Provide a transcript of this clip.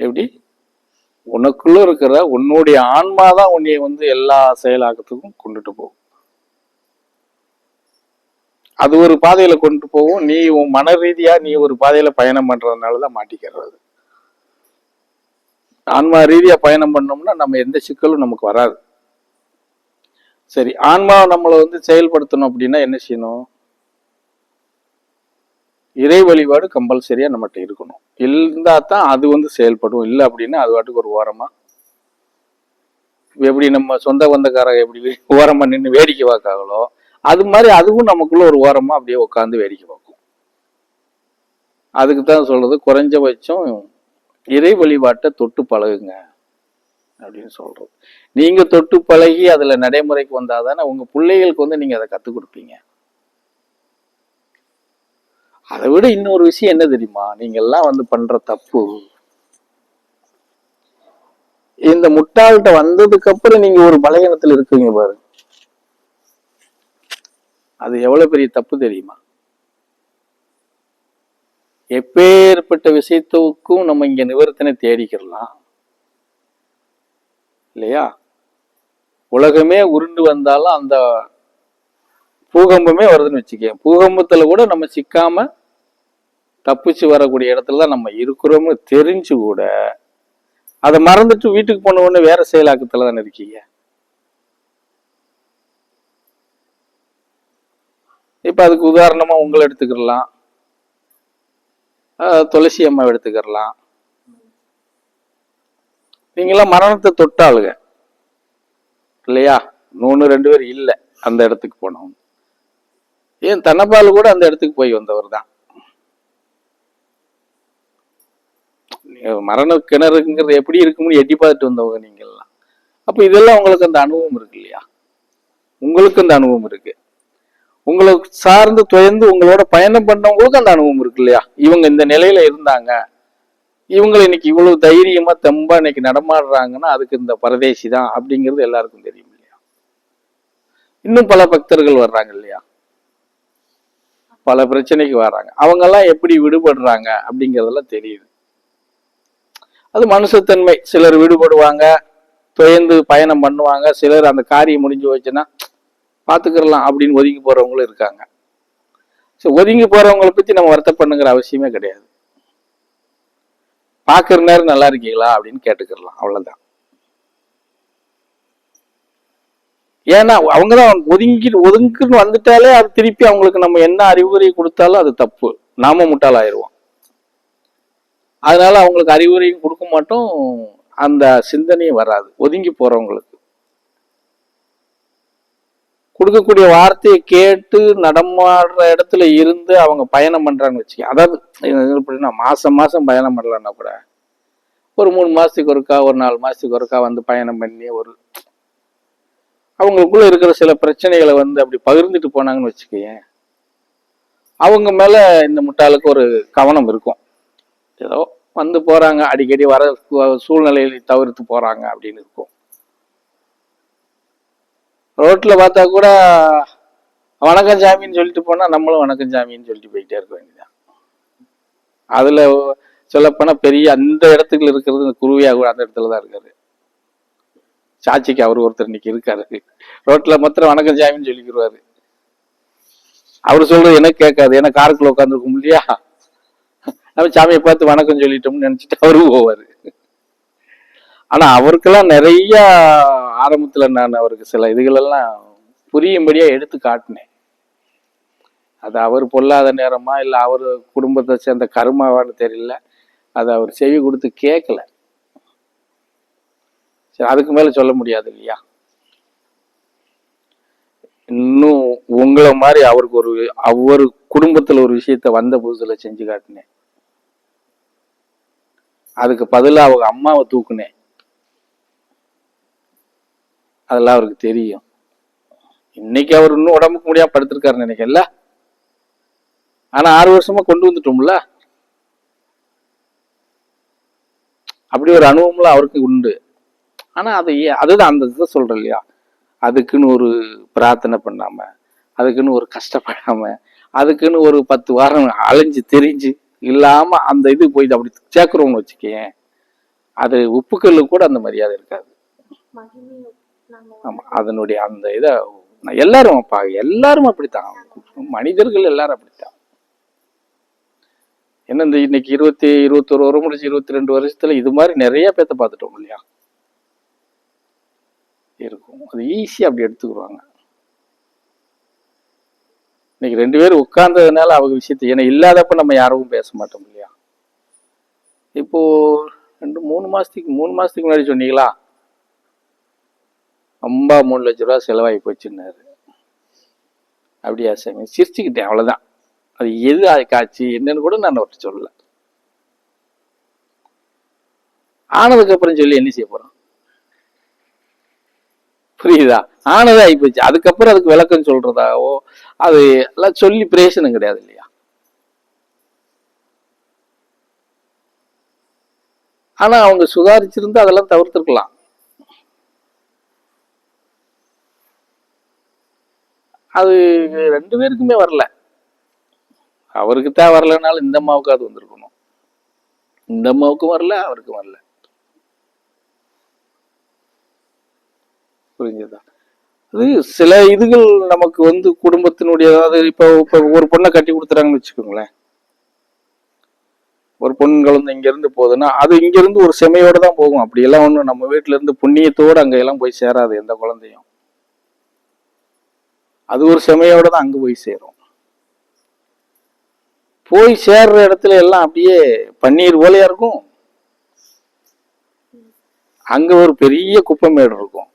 எப்படி? உனக்குள்ள இருக்கிற உன்னுடைய ஆன்மா தான் உன்னை வந்து எல்லா செயலாக்கத்துக்கும் கொண்டுட்டு போகும். அது ஒரு பாதையில கொண்டு போகும். நீ உன் மன ரீதியா நீ ஒரு பாதையில பயணம் பண்றதுனாலதான் மாட்டிக்கிறது. ஆன்மா ரீதியா பயணம் பண்ணோம்னா நம்ம எந்த சிக்கலும் நமக்கு வராது. சரி ஆன்மாவை நம்மளை வந்து செயல்படுத்தணும் அப்படின்னா என்ன செய்யணும்? இறை வழிபாடு கம்பல்சரியாக நம்மகிட்ட இருக்கணும். இருந்தால் தான் அது வந்து செயல்படும். இல்லை அப்படின்னா அது வாட்டுக்கு ஒரு ஓரமாக எப்படி நம்ம சொந்த பந்தக்காரங்க எப்படி ஓரமாக நின்று வேடிக்கை பார்க்காங்களோ அது மாதிரி அதுவும் நமக்குள்ள ஒரு ஓரமாக அப்படியே உட்காந்து வேடிக்கை பார்க்கும். அதுக்கு தான் சொல்றது குறைஞ்சபட்சம் இறை வழிபாட்டை தொட்டு பழகுங்க அப்படின்னு சொல்றது. நீங்கள் தொட்டு பழகி அதில் நடைமுறைக்கு வந்தால் தானே உங்கள் பிள்ளைகளுக்கு வந்து நீங்கள் அதை கற்றுக் கொடுப்பீங்க. அதை விட இன்னொரு விஷயம் என்ன தெரியுமா? நீங்க எல்லாம் வந்து பண்ற தப்பு. இந்த முட்டாள்கிட்ட வந்ததுக்கு அப்புறம் நீங்க ஒரு பலகீனத்துல இருக்கீங்க பாரு. அது எவ்வளவு பெரிய தப்பு தெரியுமா? எப்பேற்பட்ட விஷயத்துக்கும் நம்ம இங்க நிவர்த்தனை தேடிக்கிறலாம். இல்லையா? உலகமே உருண்டு வந்தாலும் அந்த பூகம்பமே வருதுன்னு வச்சுக்கேன் பூகம்பத்துல கூட நம்ம சிக்காம தப்பிச்சு வரக்கூடிய இடத்துல தான் நம்ம இருக்கிறோம்னு தெரிஞ்சு கூட அதை மறந்துட்டு வீட்டுக்கு போன உடனே வேற செயலாக்கத்துல தானே இருக்கீங்க? இப்ப அதுக்கு உதாரணமா உங்களை எடுத்துக்கிடலாம் துளசி அம்மா எடுத்துக்கிடலாம் நீங்களாம் மரணத்தை தொட்டாளுங்க. இல்லையா? இன்னொன்று ரெண்டு பேர் இல்லை அந்த இடத்துக்கு போனவங்க. ஏன் தன்னப்பால் கூட அந்த இடத்துக்கு போய் வந்தவர் தான். மரண கிணறுங்கிறது எப்படி இருக்கும்னு எட்டி பார்த்துட்டு வந்தவங்க நீங்கள்லாம். அப்போ இதெல்லாம் உங்களுக்கு அந்த அனுபவம் இருக்கு இல்லையா? உங்களுக்கு அந்த அனுபவம் இருக்கு. உங்களை சார்ந்து துயர்ந்து உங்களோட பயணம் பண்ணவங்களுக்கு அந்த அனுபவம் இருக்கு இல்லையா? இவங்க இந்த நிலையில இருந்தாங்க. இவங்களை இன்னைக்கு இவ்வளவு தைரியமா தெம்பா இன்னைக்கு நடமாடுறாங்கன்னா அதுக்கு இந்த பரதேசி தான் அப்படிங்கிறது எல்லாருக்கும் தெரியும் இல்லையா? இன்னும் பல பக்தர்கள் வர்றாங்க இல்லையா? பல பிரச்சனைக்கு வர்றாங்க அவங்க எல்லாம் எப்படி விடுபடுறாங்க அப்படிங்கறதெல்லாம் தெரியுது. அது மனுஷத்தன்மை சிலர் விடுபடுவாங்க துயர்ந்து பயணம் பண்ணுவாங்க சிலர் அந்த காரியம் முடிஞ்சு போச்சுன்னா பார்த்துக்கிறலாம் அப்படின்னு ஒதுங்கி போகிறவங்களும் இருக்காங்க. சரி ஒதுங்கி போகிறவங்களை பற்றி நம்ம வருத்தப்பண்ணுங்கிற அவசியமே கிடையாது. பார்க்குற நேரம் நல்லா இருக்கீங்களா அப்படின்னு கேட்டுக்கிறலாம் அவ்வளோதான் ஏன்னா அவங்க தான் ஒதுங்கி ஒதுங்கின்னு வந்துட்டாலே அது திருப்பி அவங்களுக்கு நம்ம என்ன அறிவுரை கொடுத்தாலும் அது தப்பு. நாம முட்டாளாயிருவோம். அதனால அவங்களுக்கு அறிவுரையும் கொடுக்க மாட்டோம். அந்த சிந்தனையும் வராது. ஒதுங்கி போறவங்களுக்கு. கொடுக்கக்கூடிய வார்த்தையை கேட்டு நடமாடுற இடத்துல இருந்து அவங்க பயணம் பண்றாங்கன்னு வச்சுக்க அதாவது எப்படின்னா மாசம் மாசம் பயணம் பண்ணலன்னா கூட ஒரு மூணு மாசத்துக்கு ஒருக்கா ஒரு நாலு மாசத்துக்கு ஒருக்கா வந்து பயணம் பண்ணி ஒரு அவங்களுக்குள்ள இருக்கிற சில பிரச்சனைகளை வந்து அப்படி பகிர்ந்துட்டு போனாங்கன்னு வச்சுக்கேன் அவங்க மேல இந்த முட்டாளுக்கு ஒரு கவனம் இருக்கும். ஏதோ வந்து போகிறாங்க அடிக்கடி வர சூழ்நிலையை தவிர்த்து போகிறாங்க அப்படின்னு இருக்கும். ரோட்டில் பார்த்தா கூட வணக்கம் சாமின்னு சொல்லிட்டு போனால் நம்மளும் வணக்கம் சாமின்னு சொல்லிட்டு போயிட்டே இருக்க வேண்டியதான் அதில் சொல்லப்போனால் பெரிய அந்த இடத்துக்குள்ள இருக்கிறது இந்த குருவியாக கூட அந்த இடத்துல தான் இருக்காரு. சாட்சிக்கு அவர் ஒருத்தர் இன்னைக்கு இருக்காரு. ரோட்டில் மாத்திரம் வணக்கம் சாமின்னு சொல்லிக்கிருவாரு. அவர் சொல்றது எனக்கு கேட்காது. ஏன்னா காருக்குள்ள உட்காந்துருக்கும் இல்லையா? நம்ம சாமியை பார்த்து வணக்கம் சொல்லிட்டோம்னு நினச்சிட்டு அவரும் போவார். ஆனா அவருக்கெல்லாம் நிறைய ஆரம்பத்துல நான் அவருக்கு சில இதுகளெல்லாம் புரியும்படியா எடுத்து காட்டினேன். அது அவர் பொல்லாத நேரமா இல்லை அவர் குடும்பத்தை சேர்ந்த கருமாவான்னு தெரியல. அதை அவர் செவி கொடுத்து கேட்கல சரி அதுக்கு மேலே சொல்ல முடியாது இல்லையா? இன்னும் உங்களை மாதிரி அவருக்கு ஒரு அவர் குடும்பத்தில் ஒரு விஷயத்த வந்த புதுசில் செஞ்சு காட்டினேன். அதுக்கு பதிலாக அவங்க அம்மாவை தூக்குனேன். அதெல்லாம் அவருக்கு தெரியும். இன்னைக்கு அவர் இன்னும் உடம்புக்கு முடியாம படுத்திருக்காரு நினைக்கல ஆனா ஆறு வருஷமா கொண்டு வந்துட்டோம்ல? அப்படி ஒரு அனுபவம்லாம் அவருக்கு உண்டு. ஆனா அது ஏ- அதுதான் அந்த இதை சொல்றேன் இல்லையா? அதுக்குன்னு ஒரு பிரார்த்தனை பண்ணாம அதுக்குன்னு ஒரு கஷ்டப்படாம அதுக்குன்னு ஒரு பத்து வாரம் அலைஞ்சு தெரிஞ்சு இல்லாம அந்த இது போய் அப்படி சேர்க்குறோம்னு வச்சுக்கேன். அது உப்புக்கல்லு கூட அந்த மரியாதை இருக்காது. ஆமாம் ஆமா அதனுடைய அந்த இதை எல்லாரும் அப்பா எல்லாரும் அப்படித்தான். மனிதர்கள் எல்லாரும் அப்படித்தான். என்ன இந்த இன்னைக்கு இருபத்தி இருபத்தொரு வரும் முடிச்சு இருபத்தி ரெண்டு வருஷத்துல இது மாதிரி நிறைய பேத்த பார்த்துட்டோம் இல்லையா? இருக்கும். அது ஈஸியா அப்படி எடுத்துக்குவாங்க. இன்னைக்கு ரெண்டு பேரும் உட்கார்ந்ததுனால அவங்க விஷயத்தை ஏன்னா இல்லாதப்ப நம்ம யாரும் பேச மாட்டோம் இல்லையா? இப்போ ரெண்டு மூணு மாசத்துக்கு மூணு மாசத்துக்கு முன்னாடி சொன்னீங்களா? ரொம்ப மூணு லட்ச ரூபா செலவாகி போச்சுன்னாரு. அப்படியா சாமி? சிரிச்சுக்கிட்டேன் அவ்வளோதான் அது எது அது காட்சி? என்னன்னு கூட நான் அவர்கிட்ட சொல்லலை. ஆனதுக்கப்புறம் சொல்லி என்ன செய்ய போகிறோம் புரியுதா? ஆனதே ஆயிப்போச்சு. அதுக்கப்புறம் அதுக்கு விளக்கம் சொல்றதாவோ அது எல்லாம் சொல்லி பிரயோசனம் கிடையாது இல்லையா? ஆனா அவங்க சுதாரிச்சிருந்து அதெல்லாம் தவிர்த்துருக்கலாம். அது ரெண்டு பேருக்குமே வரல. அவருக்கு தான் வரலனாலும் இந்த அம்மாவுக்கு அது வந்திருக்கணும். இந்த அம்மாவுக்கும் வரல அவருக்கும் வரல. புரிஞ்சதா. அது சில இதுகள் நமக்கு வந்து குடும்பத்தினுடைய அதாவது இப்போ இப்போ ஒரு பொண்ணை கட்டி கொடுத்துறாங்கன்னு வச்சுக்கோங்களேன். ஒரு பொண்ணு குழந்தை இங்க இருந்து போகுதுன்னா அது இங்கேருந்து ஒரு செமையோடு தான் போகும். அப்படியெல்லாம் ஒன்றும் நம்ம வீட்டுல இருந்து புண்ணியத்தோட அங்க எல்லாம் போய் சேராது எந்த குழந்தையும். அது ஒரு செமையோடு தான் அங்க போய் சேரும். போய் சேர்ற இடத்துல எல்லாம் அப்படியே பன்னீர் போலையா இருக்கும். அங்க ஒரு பெரிய குப்பைமேடு இருக்கும்.